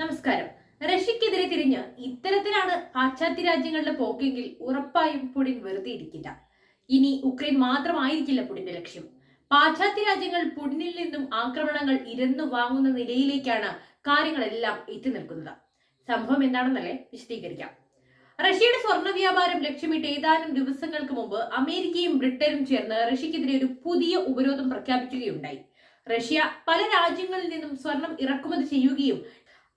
നമസ്കാരം. റഷ്യക്കെതിരെ തിരിഞ്ഞ് ഇത്തരത്തിലാണ് പാശ്ചാത്യ രാജ്യങ്ങളുടെ പോക്കെങ്കിൽ ഉറപ്പായും പുടിൻ വെറുതെ ഇരിക്കില്ല ഇനി ഉക്രൈൻ മാത്രമായിരിക്കില്ല പുടിന്റെ ലക്ഷ്യം. പാശ്ചാത്യ രാജ്യങ്ങൾ പുടിനിൽ നിന്നും ആക്രമണങ്ങൾ ഇരന്നു വാങ്ങുന്ന നിലയിലേക്കാണ് കാര്യങ്ങളെല്ലാം എത്തി നിൽക്കുന്നത്. സംഭവം എന്താണെന്നല്ലേ വിശദീകരിക്കാം. റഷ്യയുടെ സ്വർണ വ്യാപാരം ലക്ഷ്യമിട്ട് ഏതാനും ദിവസങ്ങൾക്ക് മുമ്പ് അമേരിക്കയും ബ്രിട്ടനും ചേർന്ന് റഷ്യക്കെതിരെ ഒരു പുതിയ ഉപരോധം പ്രഖ്യാപിക്കുകയുണ്ടായി. റഷ്യ പല രാജ്യങ്ങളിൽ നിന്നും സ്വർണം ഇറക്കുമതി ചെയ്യുകയും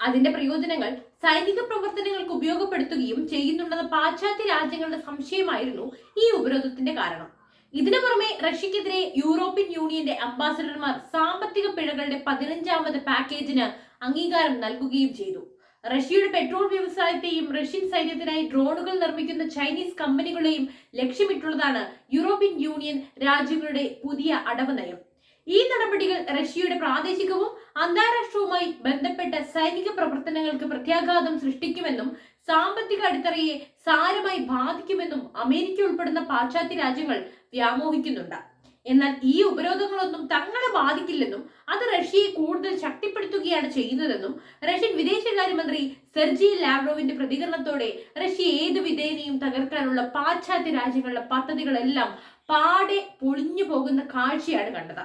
അതിന്റെ പ്രയോജനങ്ങൾ സൈനിക പ്രവർത്തനങ്ങൾക്ക് ഉപയോഗപ്പെടുത്തുകയും ചെയ്യുന്നുണ്ടെന്ന പാശ്ചാത്യ രാജ്യങ്ങളുടെ സംശയമായിരുന്നു ഈ ഉപരോധത്തിന്റെ കാരണം. ഇതിനു പുറമെ റഷ്യക്കെതിരെ യൂറോപ്യൻ യൂണിയന്റെ അംബാസഡർമാർ സാമ്പത്തിക പിഴകളുടെ പതിനഞ്ചാമത് പാക്കേജിന് അംഗീകാരം നൽകുകയും ചെയ്തു. റഷ്യയുടെ പെട്രോൾ വ്യവസായത്തെയും റഷ്യൻ സൈന്യത്തിനായി ഡ്രോണുകൾ നിർമ്മിക്കുന്ന ചൈനീസ് കമ്പനികളെയും ലക്ഷ്യമിട്ടുള്ളതാണ് യൂറോപ്യൻ യൂണിയൻ രാജ്യങ്ങളുടെ പുതിയ അടവ് നയം. ഈ നടപടികൾ റഷ്യയുടെ പ്രാദേശികവും അന്താരാഷ്ട്രവുമായി ബന്ധപ്പെട്ട സൈനിക പ്രവർത്തനങ്ങൾക്ക് പ്രത്യാഘാതം സൃഷ്ടിക്കുമെന്നും സാമ്പത്തിക അടിത്തറയെ സാരമായി ബാധിക്കുമെന്നും അമേരിക്ക ഉൾപ്പെടുന്ന പാശ്ചാത്യ രാജ്യങ്ങൾ വ്യാമോഹിക്കുന്നുണ്ട്. എന്നാൽ ഈ ഉപരോധങ്ങളൊന്നും തങ്ങളെ ബാധിക്കില്ലെന്നും അത് റഷ്യയെ കൂടുതൽ ശക്തിപ്പെടുത്തുകയാണ് ചെയ്യുന്നതെന്നും റഷ്യൻ വിദേശകാര്യമന്ത്രി സെർജി ലാവ്രോവിന്റെ പ്രതികരണത്തോടെ റഷ്യ ഏത് വിധേനയും തകർക്കാനുള്ള പാശ്ചാത്യ രാജ്യങ്ങളുടെ പദ്ധതികളെല്ലാം പാടെ പൊളിഞ്ഞു പോകുന്ന കാഴ്ചയാണ് കണ്ടത്.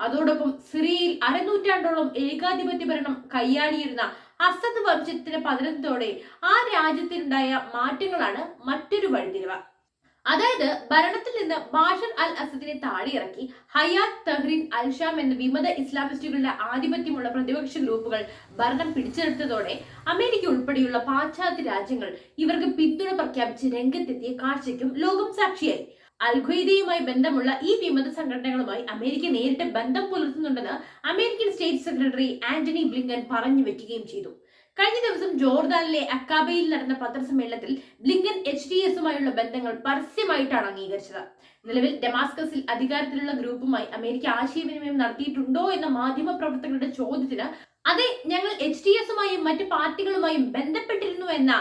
അതോടൊപ്പം സിറിയയിൽ അരനൂറ്റാണ്ടോളം ഏകാധിപത്യ ഭരണം കൈയാടിയിരുന്ന അസദ് വംശത്തിന്റെ പതനത്തോടെ ആ രാജ്യത്തിനുണ്ടായ മാറ്റങ്ങളാണ് മറ്റൊരു വഴിതിരിവ് അതായത് ഭരണത്തിൽ നിന്ന് ബാഷർ അൽ അസദിനെ താഴെയിറക്കി ഹയാത്ത് തഹ്രീൻ അൽ ഷാം എന്ന വിമത ഇസ്ലാമിസ്റ്റുകളുടെ ആധിപത്യമുള്ള പ്രതിപക്ഷ ഗ്രൂപ്പുകൾ ഭരണം പിടിച്ചെടുത്തതോടെ അമേരിക്ക ഉൾപ്പെടെയുള്ള പാശ്ചാത്യ രാജ്യങ്ങൾ ഇവർക്ക് പിന്തുണ പ്രഖ്യാപിച്ച് രംഗത്തെത്തിയ കാഴ്ചയ്ക്കും ലോകം സാക്ഷിയായി. അൽഖ്വയ്ദയുമായി ബന്ധമുള്ള ഈ വിമത സംഘടനകളുമായി അമേരിക്ക നേരിട്ട് ബന്ധം പുലർത്തുന്നുണ്ടെന്ന് American state secretary Antony Blinken പറഞ്ഞു വെക്കുകയും ചെയ്തു. കഴിഞ്ഞ ദിവസം ജോർദാനിലെ അക്കാബയിൽ നടന്ന പത്രസമ്മേളനത്തിൽ ബ്ലിങ്കൻ എച്ച് ഡി എസുമായുള്ള ബന്ധങ്ങൾ പരസ്യമായിട്ടാണ് അംഗീകരിച്ചത്. നിലവിൽ ഡെമാസ്കസിൽ അധികാരത്തിലുള്ള ഗ്രൂപ്പുമായി അമേരിക്ക ആശയവിനിമയം നടത്തിയിട്ടുണ്ടോ എന്ന മാധ്യമ പ്രവർത്തകരുടെ ചോദ്യത്തിന് അതെ ഞങ്ങൾ എച്ച് ഡി എസുമായും മറ്റ് പാർട്ടികളുമായും ബന്ധപ്പെട്ടിരുന്നു എന്ന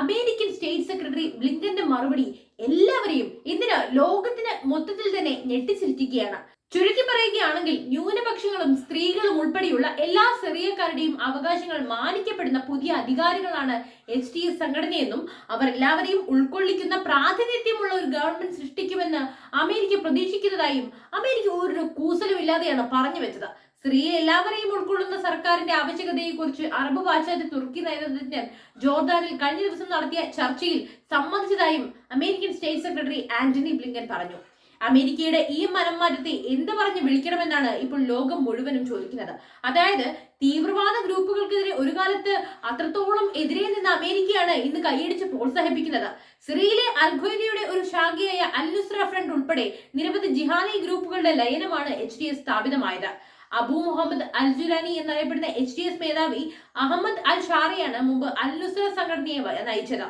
അമേരിക്കൻ സ്റ്റേറ്റ് സെക്രട്ടറി ബ്ലിങ്കന്റെ മറുപടി എല്ലാവരെയും ഇതിന് ലോകത്തിന് മൊത്തത്തിൽ തന്നെ ഞെട്ടിച്ചിരിക്കുകയാണ്. ചുരുക്കി പറയുകയാണെങ്കിൽ ന്യൂനപക്ഷങ്ങളും സ്ത്രീകളും ഉൾപ്പെടെയുള്ള എല്ലാ ചെറിയക്കാരുടെയും അവകാശങ്ങൾ മാനിക്കപ്പെടുന്ന പുതിയ അധികാരികളാണ് എച്ച് ടി എസ് സംഘടനയെന്നും അവർ എല്ലാവരെയും ഉൾക്കൊള്ളിക്കുന്ന പ്രാതിനിധ്യമുള്ള ഒരു ഗവൺമെന്റ് സൃഷ്ടിക്കുമെന്ന് അമേരിക്ക പ്രതീക്ഷിക്കുന്നതായും അമേരിക്ക ഒരു കൂസലുമില്ലാതെയാണ് പറഞ്ഞു വെച്ചത്. സ്ത്രീയെ എല്ലാവരെയും ഉൾക്കൊള്ളുന്ന സർക്കാരിന്റെ ആവശ്യകതയെക്കുറിച്ച് അറബ് പാശ്ചാത്യ തുർക്കി നയതന്ത്രജ്ഞൻ ജോർദാനിൽ കഴിഞ്ഞ ദിവസം നടത്തിയ ചർച്ചയിൽ സമ്മതിച്ചതായും American state secretary Antony Blinken പറഞ്ഞു. അമേരിക്കയുടെ ഈ മനംമാറ്റത്തെ എന്ത് പറഞ്ഞ് വിളിക്കണമെന്നാണ് ഇപ്പോൾ ലോകം മുഴുവനും ചോദിക്കുന്നത്. അതായത് തീവ്രവാദ ഗ്രൂപ്പുകൾക്കെതിരെ ഒരു കാലത്ത് അത്രത്തോളം എതിരെ നിന്ന അമേരിക്കയാണ് ഇന്ന് കൈയടിച്ച് പ്രോത്സാഹിപ്പിക്കുന്നത്. സിറിയയിലെ അൽഖ്വയ്ദയുടെ ഒരു ശാഖയായ അൽ നുസ്ര ഫ്രണ്ട് ഉൾപ്പെടെ നിരവധി ജിഹാദി ഗ്രൂപ്പുകളുടെ ലയനമാണ് എച്ച് ഡി എസ് സ്ഥാപിതമായത്. അബു മുഹമ്മദ് അൽ ജുലാനി എന്നറിയപ്പെടുന്ന എച്ച് ഡി എസ് മേധാവി അഹമ്മദ് അൽ ഷാറിയാണ് മുമ്പ് അൽ നുസ്ര സംഘടനയെ നയിച്ചത്.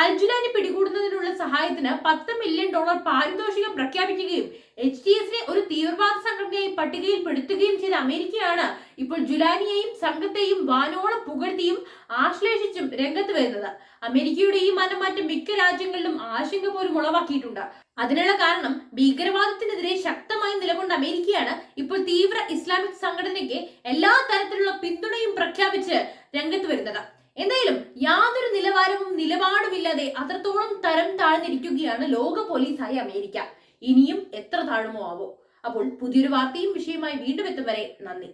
അൽജുലാനി പിടികൂടുന്നതിനുള്ള സഹായത്തിന് പത്ത് മില്യൺ ഡോളർ പാരിതോഷികം പ്രഖ്യാപിക്കുകയും എച്ച് ടി എസിനെ ഒരു തീവ്രവാദ സംഘടനയായി പട്ടികയിൽ പെടുത്തുകയും ചെയ്ത അമേരിക്കയാണ് ഇപ്പോൾ ജുലാനിയെയും സംഘത്തെയും വാനോളം പുകഴ്ത്തിയും ആശ്ലേഷിച്ചും രംഗത്ത് വരുന്നത്. അമേരിക്കയുടെ ഈ മനംമാറ്റം മിക്ക രാജ്യങ്ങളിലും ആശങ്ക പോലും ഉളവാക്കിയിട്ടുണ്ട്. അതിനുള്ള കാരണം ഭീകരവാദത്തിനെതിരെ ശക്തമായി നിലകൊണ്ട അമേരിക്കയാണ് ഇപ്പോൾ തീവ്ര ഇസ്ലാമിക് സംഘടനയ്ക്ക് എല്ലാ തരത്തിലുള്ള പിന്തുണയും പ്രഖ്യാപിച്ച് രംഗത്ത് വരുന്നത്. എന്തായാലും യാതൊരു നിലവാരവും നിലപാടുമില്ലാതെ അത്രത്തോളം തരം താഴ്ന്നിരിക്കുകയാണ് ലോക പോലീസായ അമേരിക്ക. ഇനിയും എത്ര താഴുമോ ആവോ? അപ്പോൾ പുതിയൊരു വാർത്തയും വിഷയമായി വീണ്ടും എത്തും വരെ നന്ദി.